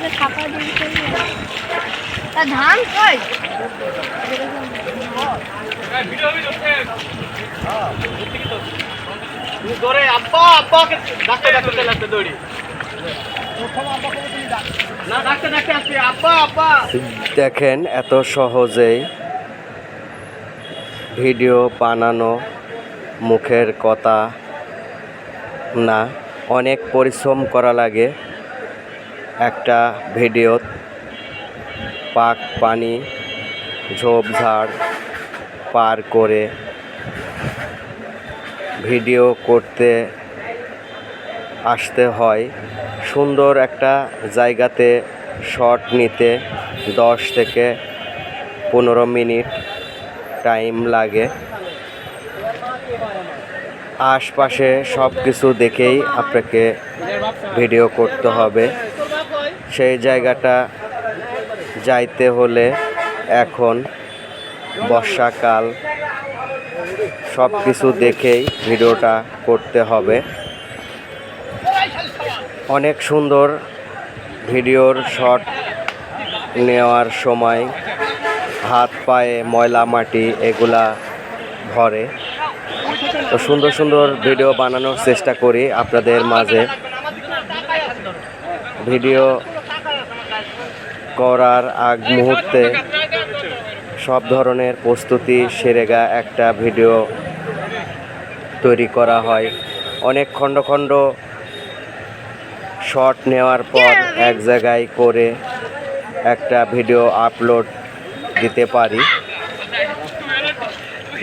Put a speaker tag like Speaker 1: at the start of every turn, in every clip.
Speaker 1: দিয়েছে তা ধান কই?
Speaker 2: ধরে আব্বা আব্বাকে ডাকতে ডাকতে চলে আসতে দৌড়ি। না ডাকতে ডাকতে আসছে আব্বা আব্বা।
Speaker 3: দেখেন এত সহজেই ভিডিও বানানো মুখের কথা না অনেক পরিশ্রম করা লাগে। একটা ভিডিও, পাক পানি ঝোপঝাড় পার করে ভিডিও করতে আসতে হয়। সুন্দর একটা জায়গাতে শট নিতে দশ থেকে পনেরো মিনিট টাইম লাগে। আশপাশে সব কিছু দেখেই আপনাকে ভিডিও করতে হবে। সেই জায়গাটা যাইতে হলে এখন বর্ষাকাল সব কিছু দেখেই ভিডিওটা করতে হবে। অনেক সুন্দর ভিডিওর শট নেওয়ার সময় হাত পায়ে ময়লা মাটি এগুলা ভরে। তো সুন্দর সুন্দর ভিডিও বানানোর চেষ্টা করি আপনাদের মাঝে। ভিডিও করার আগ মুহূর্তে সব ধরনের প্রস্তুতি সেরেগা একটা ভিডিও তৈরি করা হয়। অনেক খণ্ড খণ্ড শট নেওয়ার পর এক জায়গায় করে একটা ভিডিও আপলোড দিতে পারি।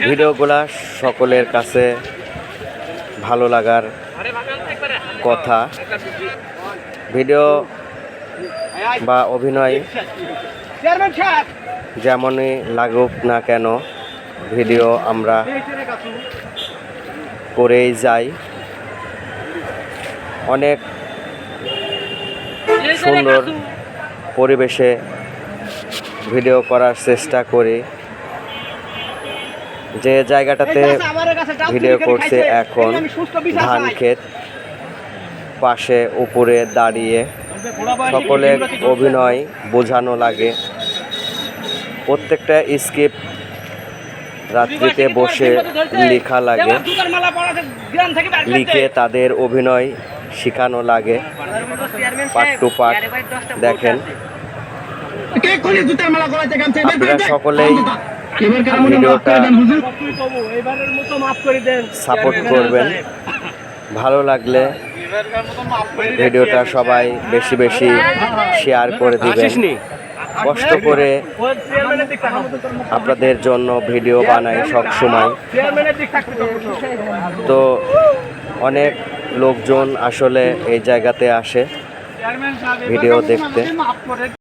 Speaker 3: ভিডিওগুলা সকলের কাছে ভালো লাগার কথা। ভিডিও বা অভিনয় যেমনই লাগুক না কেন ভিডিও আমরা করেই যাই। অনেক সুন্দর পরিবেশে ভিডিও করার চেষ্টা করি। যে জায়গাটাতে ভিডিও করছে এখন ধান ক্ষেত পাশে উপরে দাঁড়িয়ে। সকলের অভিনয় বোঝানো লাগে। প্রত্যেকটা স্কিপ রাত্রিতে বসে লেখা লাগে। লিখে তাদের অভিনয় শেখানো লাগে। পার্ট টু পার্ট দেখেন। আপনারা সকলেই ভিডিওটা সাপোর্ট করবেন। ভালো লাগলে ভিডিওটা সবাই বেশি বেশি শেয়ার করে দিবেন। কষ্ট করে আপনাদের জন্য ভিডিও বানাই সব সময়। তো অনেক লোকজন আসলে এই জায়গাতে আসে ভিডিও দেখতে।